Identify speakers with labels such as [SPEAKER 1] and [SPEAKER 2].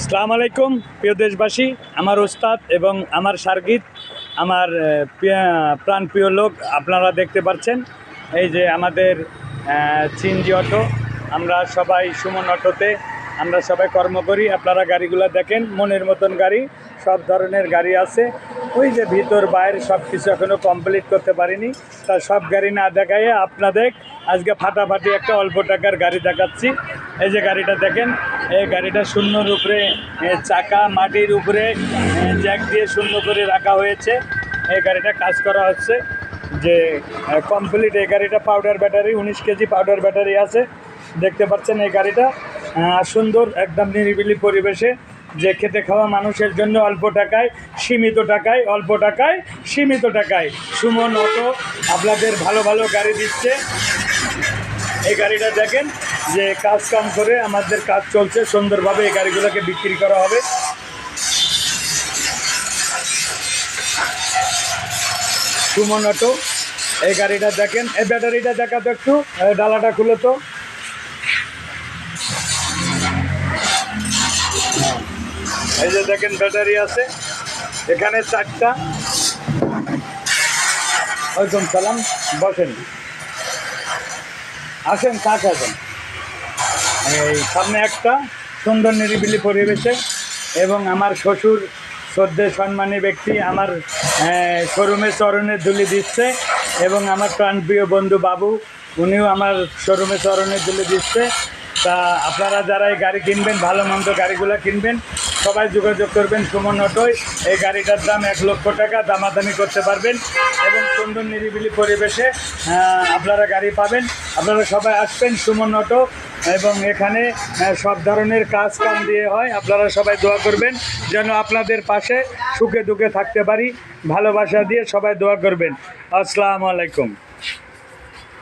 [SPEAKER 1] সালাম আলাইকুম প্রিয় দেশবাসী আমার ওস্তাদ এবং আমার সার্গিত আমার আহ, প্রিয়া- লোক আপনারা দেখতে পাচ্ছেন এই যে আমাদের চিনজি অটো আমরা সবাই সুমন অটোতে আমরা সবাই কর্ম করি আপনারা গাড়িগুলো দেখেন মনের মতন গাড়ি সব ধরনের গাড়ি আছে ওই যে ভিতর বাইরে সব কিছু এখনও কমপ্লিট করতে পারিনি তা সব গাড়ি না দেখাইয়ে আপনাদের আজকে ফাটাফাটি একটা অল্প টাকার গাড়ি দেখাচ্ছি। এই যে গাড়িটা দেখেন, এই গাড়িটা শূন্যর উপরে চাকা মাটির উপরে জ্যাক দিয়ে শূন্য করে রাখা হয়েছে। এই গাড়িটা কাজ করা হচ্ছে। যে কমপ্লিট এই গাড়িটা পাউডার ব্যাটারি উনিশ কেজি পাউডার ব্যাটারি আছে। দেখতে পাচ্ছেন এই গাড়িটা সুন্দর, একদম নিরিবিলি পরিবেশে। যে খেতে খাওয়া মানুষের জন্য অল্প টাকায়, সীমিত টাকায়, অল্প টাকায়, সীমিত টাকায়। সুমন অটো আপনাদের ভালো ভালো গাড়ি দিচ্ছে। এই গাড়িটা দেখেন যে কাজ কাম করে আমাদের কাজ চলছে, সুন্দরভাবে এই গাড়িগুলোকে বিক্রি করা হবে। সুমন অটো, এই গাড়িটা দেখেন। এই ব্যাটারিটা দেখা তো একটু ডালাটা খুলে তো। এই যে দেখেন ব্যাটারি আছে, এখানে চারটা। ওইরকম সালাম, বসেন। আসেন, চা খাবেন। এই সামনে একটা সুন্দর নিরিবিলি পরিবেশে এবং আমার শ্বশুর শ্রদ্ধে সম্মানী ব্যক্তি আমার শোরুমে চরণে ধুলি দিচ্ছে এবং আমার প্রাণপ্রিয় বন্ধু বাবু, উনিও আমার শোরুমে চরণে ধুলি দিচ্ছে। তা আপনারা যারা এই গাড়ি কিনবেন, ভালো মন্দ গাড়িগুলো কিনবেন, সবাই যোগাযোগ করবেন সুমন অটোয়। এই গাড়িটার দাম এক লক্ষ টাকা, দামাদামি করতে পারবেন এবং সুন্দর নিরিবিলি পরিবেশে আপনারা গাড়ি পাবেন। আপনারা সবাই আসবেন সুমন অটো এবং এখানে সব ধরনের কাজ কাম দিয়ে হয়। আপনারা সবাই দোয়া করবেন যেন আপনাদের পাশে সুখে দুঃখে থাকতে পারি, ভালোবাসা দিয়ে সবাই দোয়া করবেন। আসসালামু আলাইকুম।